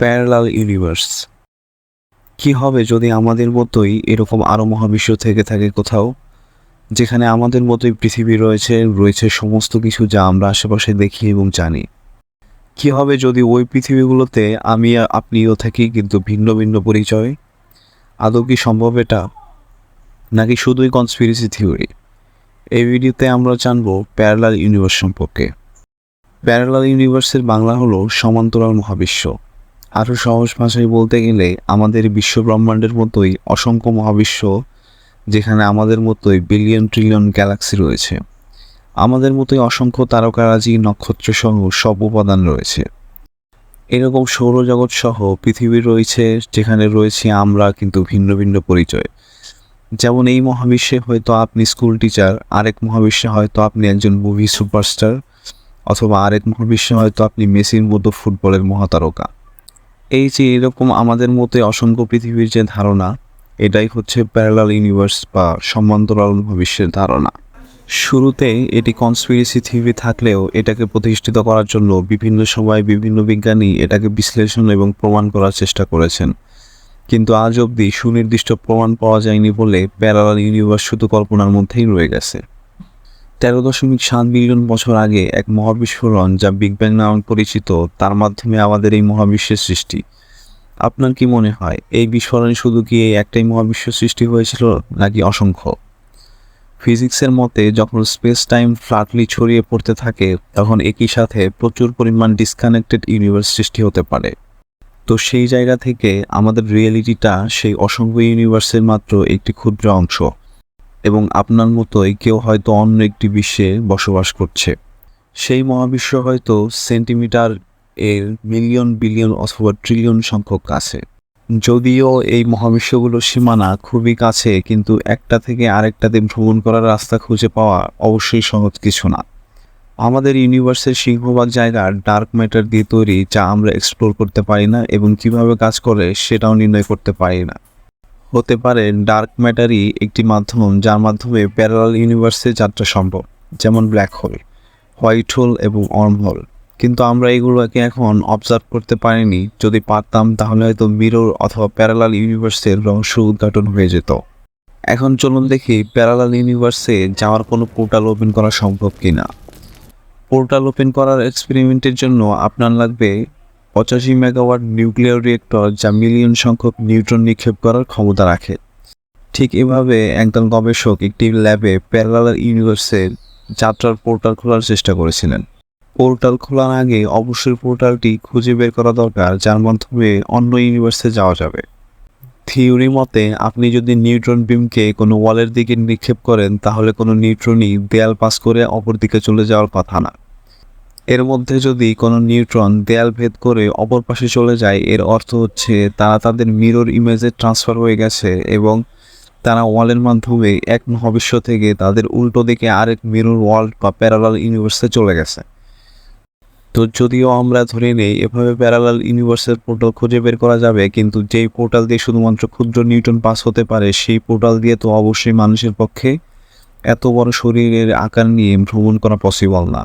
Parallel universe. কি হবে যদি আমাদের মতোই এরকম আরও মহাবিশ্ব থেকে থাকে কোথাও? যেখানে আমাদের মতোই পৃথিবী রয়েছে রয়েছে সমস্ত কিছু যা আমরা আশেপাশে দেখি এবং জানি। কি হবে যদি ওই পৃথিবীগুলোতে আমি আপনিও থাকি কিন্তু ভিন্ন ভিন্ন পরিচয়? আদৌ কি সম্ভব এটা? নাকি শুধুই কনস্পিরেসি থিওরি এই ভিডিওতে আমরা জানব প্যারালাল ইউনিভার্স সম্পর্কে। প্যারালাল ইউনিভার্সের বাংলা হলো সমান্তরাল মহাবিশ্ব। আরও সহজ ভাষায় বলতে গেলে আমাদের বিশ্ব ব্রহ্মাণ্ডের মতোই অসংখ্য মহাবিশ্ব, যেখানে আমাদের মতোই বিলিয়ন ট্রিলিয়ন গ্যালাক্সি রয়েছে। আমাদের মতোই অসংখ্য তারকারাজি নক্ষত্র সহ সব উপাদান রয়েছে। এরকম সৌরজগৎ সহ পৃথিবী রয়েছে, যেখানে রয়েছে আমরা কিন্তু ভিন্ন ভিন্ন পরিচয়। যেমন এই মহাবিশ্বে হয়তো আপনি স্কুল টিচার আরেক মহাবিশ্বে হয়তো আপনি একজন মুভি সুপারস্টার অথবা আরেক মহাবিশ্বে হয়তো আপনি মেসির মতো ফুটবলের মহাতারকা। এই যে এরকম আমাদের মতে অসংখ্য পৃথিবীর যে ধারণা, এটাই হচ্ছে প্যারালাল ইউনিভার্স বা সমান্তরাল মহাবিশ্বের ধারণা। শুরুতে এটি কনস্পিরেসি থিওরি থাকলেও এটাকে প্রতিষ্ঠিত করার জন্য বিভিন্ন সময় বিভিন্ন বিজ্ঞানী এটাকে বিশ্লেষণ এবং প্রমাণ করার চেষ্টা করেছেন। কিন্তু আজ অবধি সুনির্দিষ্ট প্রমাণ পাওয়া যায়নি বলে প্যারালাল ইউনিভার্স শুধু কল্পনার মধ্যেই রয়ে গেছে। তেরো দশমিক সাত বিলিয়ন বছর আগে এক মহাবিস্ফোরণ যা বিগ ব্যাং নামে পরিচিত, তার মাধ্যমে আমাদের এই মহাবিশ্বের সৃষ্টি। আপনার কি মনে হয়, এই বিস্ফোরণে শুধু কি এই একটাই মহাবিশ্ব সৃষ্টি হয়েছিল, নাকি অসংখ্য? ফিজিক্সের মতে, যখন স্পেস টাইম ফ্ল্যাটলি ছড়িয়ে পড়তে থাকে, তখন একই সাথে প্রচুর পরিমাণ ডিসকানেক্টেড ইউনিভার্স সৃষ্টি হতে পারে। তো সেই জায়গা থেকে আমাদের রিয়েলিটিটা সেই অসংখ্য ইউনিভার্সের মাত্র একটি ক্ষুদ্র অংশ। এবং আপনার মতোই কেউ হয়তো অন্য একটি বিশ্বে বসবাস করছে। সেই মহাবিশ্ব হয়তো সেন্টিমিটার এর মিলিয়ন, বিলিয়ন অথবা ট্রিলিয়ন সংখ্যক কাছে যদিও এই মহাবিশ্বগুলোর সীমানা খুবই কাছে, কিন্তু একটা থেকে আরেকটাতে ভ্রমণ করার রাস্তা খুঁজে পাওয়া অবশ্যই সহজ কিছু না। আমাদের ইউনিভার্সের সিংহভাগ জায়গা ডার্ক ম্যাটার দিয়ে তৈরি, যা আমরা এক্সপ্লোর করতে পারি না এবং কীভাবে কাজ করে সেটাও নির্ণয় করতে পারি না। হতে পারে ডার্ক ম্যাটারই একটি মাধ্যম যার মাধ্যমে প্যারালাল ইউনিভার্সে যাত্রা সম্ভব, যেমন ব্ল্যাক হোল হোয়াইট হোল এবং অর্ম হোল কিন্তু আমরা এগুলোকে এখন অবজার্ভ করতে পারিনি, যদি পারতাম তাহলে হয়তো মিরর অথবা প্যারালাল ইউনিভার্সের রহস্য উদ্ঘাটন হয়ে যেত। এখন চলুন দেখি প্যারালাল ইউনিভার্সে যাওয়ার কোনো পোর্টাল ওপেন করা সম্ভব কিনা। পোর্টাল ওপেন করার এক্সপেরিমেন্টের জন্য আপনার লাগবে পঁচাশি মেগাওয়াট নিউক্লিয়ার রিয়েক্টর যা মিলিয়ন সংখ্যক নিউট্রন নিক্ষেপ করার ক্ষমতা রাখে। ঠিক এভাবে একদল গবেষক একটি ল্যাবে প্যারালাল ইউনিভার্সের যাত্রার পোর্টাল খোলার চেষ্টা করেছিলেন। পোর্টাল খোলার আগে অবশ্যই পোর্টালটি খুঁজে বের করা দরকার, যার মাধ্যমে অন্য ইউনিভার্সে যাওয়া যাবে। থিওরি মতে, আপনি যদি নিউট্রন বিমকে কোনো ওয়ালের দিকে নিক্ষেপ করেন, তাহলে কোনো নিউট্রনই দেয়াল পাস করে অপর দিকে চলে যাওয়ার কথা না। এর মধ্যে যদি কোনো নিউট্রন দেয়াল ভেদ করে অপর পাশে চলে যায়, এর অর্থ হচ্ছে তারা তাদের মিরর ইমেজে ট্রান্সফার হয়ে গেছে এবং তারা ওয়ালের মাধ্যমে এক মহাবিশ্ব থেকে তাদের উল্টো দিকে আরেক মিরর ওয়ার্ল্ড বা প্যারালাল ইউনিভার্সে চলে গেছে। তো যদিও আমরা ধরে নেই এভাবে প্যারালাল ইউনিভার্সের পোর্টাল খুঁজে বের করা যাবে, কিন্তু যেই পোর্টাল দিয়ে শুধুমাত্র ক্ষুদ্র নিউটন পাস হতে পারে, সেই পোর্টাল দিয়ে তো অবশ্যই মানুষের পক্ষে এত বড় শরীরের আকার নিয়ে ভ্রমণ করা পসিবল না।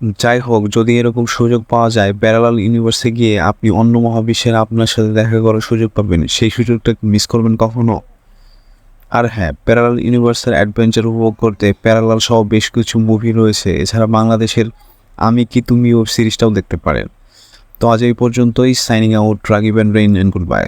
যাই হোক, যদি এরকম সুযোগ পাওয়া যায়, প্যারালাল ইউনিভার্সে গিয়ে আপনি অন্য মহাবিশ্বের আপনার সাথে দেখা করার সুযোগ পাবেন। সেই সুযোগটা মিস করবেন কখনো? আর হ্যাঁ প্যারালাল ইউনিভার্সের অ্যাডভেঞ্চার উপভোগ করতে প্যারালাল সহ বেশ কিছু মুভি রয়েছে। এছাড়া বাংলাদেশের আমি কি তুমি ওয়েব সিরিজটাও দেখতে পারেন। তো আজ এই পর্যন্তই। Signing out Ragib and rain and good bye